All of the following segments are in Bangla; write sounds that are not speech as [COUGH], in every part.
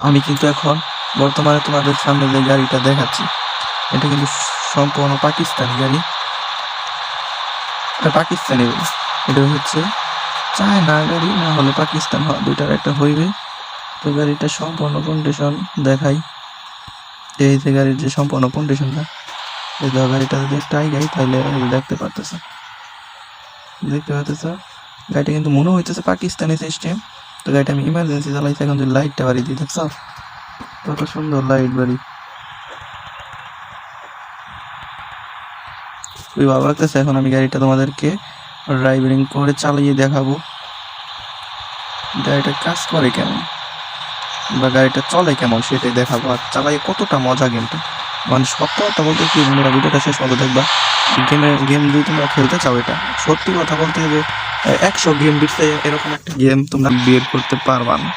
আমি কিন্তু এখন বর্তমানে তোমাদের সামনে যে গাড়িটা দেখাচ্ছি, এটা কিন্তু সম্পূর্ণ পাকিস্তানি গাড়ি। পাকিস্তানি এটা হচ্ছে চায়না গাড়ি, না হলে পাকিস্তান দুইটার একটা হইবে। তো গাড়িটা সম্পূর্ণ কন্ডিশন দেখাই। এই যে গাড়ির যে সম্পূর্ণ কন্ডিশনটা এই গাড়িটা যদি টাই গাড়ি, তাহলে দেখতে পারতেছে। দেখতে পারতেছ? গাড়িটা কিন্তু মনে হইতেছে পাকিস্তানি সিস্টেম তো গাড়িটা আমি ইমার্জেন্সি চালাইছি এখন যদি লাইটটা বাড়ি দিই, দেখছ? কত সুন্দর লাইট বাড়ি। খুবই ভালো লাগতেছে এখন আমি গাড়িটা তোমাদেরকে ড্রাইভিং করে চালিয়ে দেখাবো। গাড়িটা কাজ করে কেমন? বা গাড়িটা চলে কেমন, সেটাই দেখাবো। আর চালাই কতটা মজা গেমটা মানে সত্য কথা বলতে কি ভিডিওটা শেষ মতো দেখবা। গেমের গেম যদি তোমরা খেলতে চাও এটা, সত্যি কথা বলতে হবে একশো গেম বিটতে এরকম একটা গেম তোমরা বের করতে পারবা না।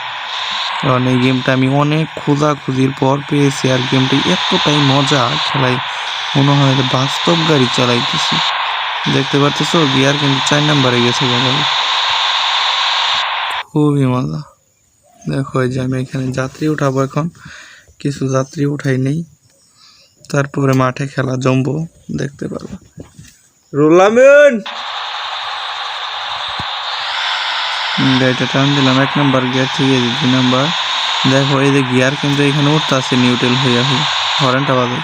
কারণ এই গেমটা আমি অনেক খোঁজাখুঁজির পর পেয়েছি আর গেমটা এতটাই মজা খেলাই, মনে হয় যে বাস্তব গাড়ি চালাইতেছি। দেখতে পারতেছো গিয়ার কিন্তু চার নাম্বারে গেছে গাড়ি খুবই মজা। দেখো যে আমি এখানে যাত্রী উঠাবো এখন। কিছু যাত্রী উঠাই নেই। তারপরে মাঠে খেলা জমবো, দেখতে পারব। রোলামেন! গাড়িটা টান দিলাম, এক নাম্বার গিয়ার থেকে দুই নাম্বার দেখো, এই যে গিয়ার কিন্তু এখানে উঠতে আছে নিউট্রেল হয়ে হই হরেনটা বাজে।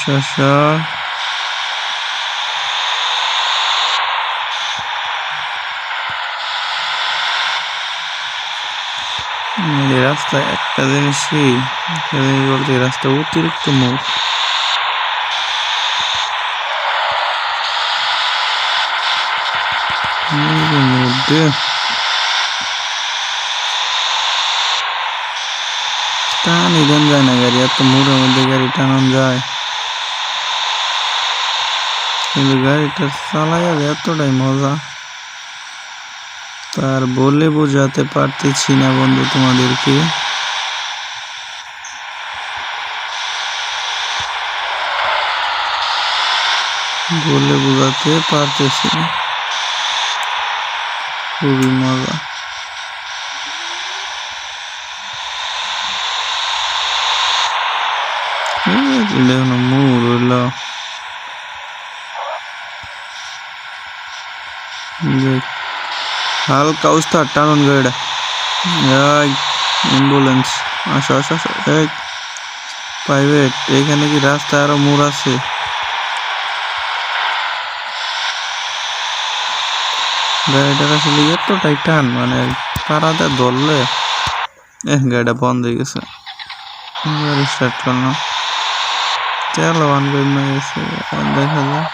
সর সর এই রাস্তায় একটা জিনিসই একটা জিনিস বলতে রাস্তা অতিরিক্ত মোট মধ্যে টানি দেন যায় না গাড়ি, এত মোড়ের মধ্যে গাড়ি টানান যায়। কিন্তু গাড়িটা চালাইয়া এতটাই মজা। তার বলে বোঝাতে পারতেছি না বন্ধু তোমাদেরকে। বলে বোঝাতে পারতেছি না। খুবই মজা। হইল দেখ হালকা উস্তাদ টানুন গাড়িটা অ্যাম্বুলেন্স আসো আসো আসো। এই প্রাইভেট এখানে কি রাস্তা আরও মোড় আছে? গাড়িটার আসলে এতটাই টান মানে পাড়াতে ধরলে এ গাড়িটা বন্ধ হয়ে গেছে। গাড়ি স্টার্ট করলাম। তেল অন করে গেছে দেখা যায়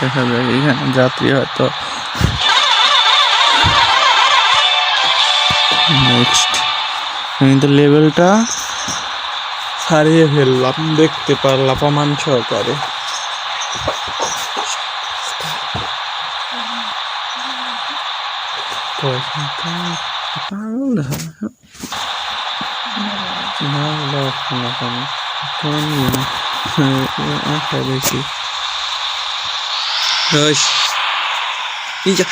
দেখা যায় এখানে যাত্রী হয়তো নেক্সট কিন্তু লেভেলটা হারিয়ে ফেললাম দেখতে পারলাম প্রমাণ সহকারে। [LAUGHS] পাগল বেশি Rồi. Đi ra.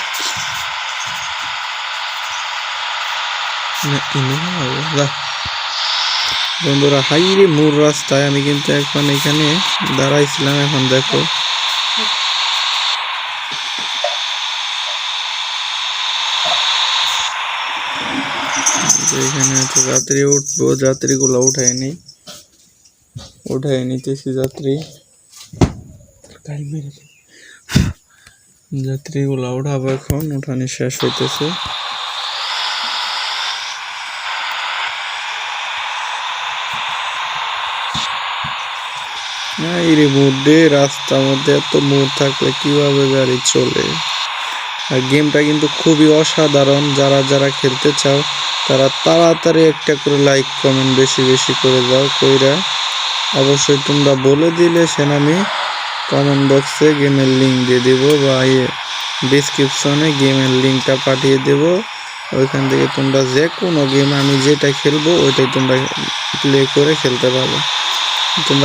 ini হবে বন্ধুরা হাইরে মূল রাস্তায় আমি কিন্তু এখন এখানে দাঁড়াইছিলাম এখন দেখো যে এখানে হচ্ছে যাত্রী উঠবো যাত্রীগুলো উঠায় নি উঠায় নিতেছি যাত্রী গাড়ি মেরে দিই। যাত্রীগুলো উঠাবো এখন উঠানি শেষ হইতেছে। রাস্তার মধ্যে এত মোড় থাকলে কীভাবে গাড়ি চলে? আর গেমটা কিন্তু খুবই অসাধারণ। যারা যারা খেলতে চাও, তারা তাড়াতাড়ি একটা করে লাইক কমেন্ট বেশি বেশি করে দাও কইরা। অবশ্যই তোমরা বলে দিলে সেন আমি কমেন্ট বক্সে গেমের লিঙ্ক দিয়ে দেবো বা ইয়ে ডিসক্রিপশনে গেমের লিঙ্কটা পাঠিয়ে দেবো। ওইখান থেকে তোমরা যে কোনো গেম আমি যেটা খেলব, ওইটাই তোমরা প্লে করে খেলতে পারবে। তোমরা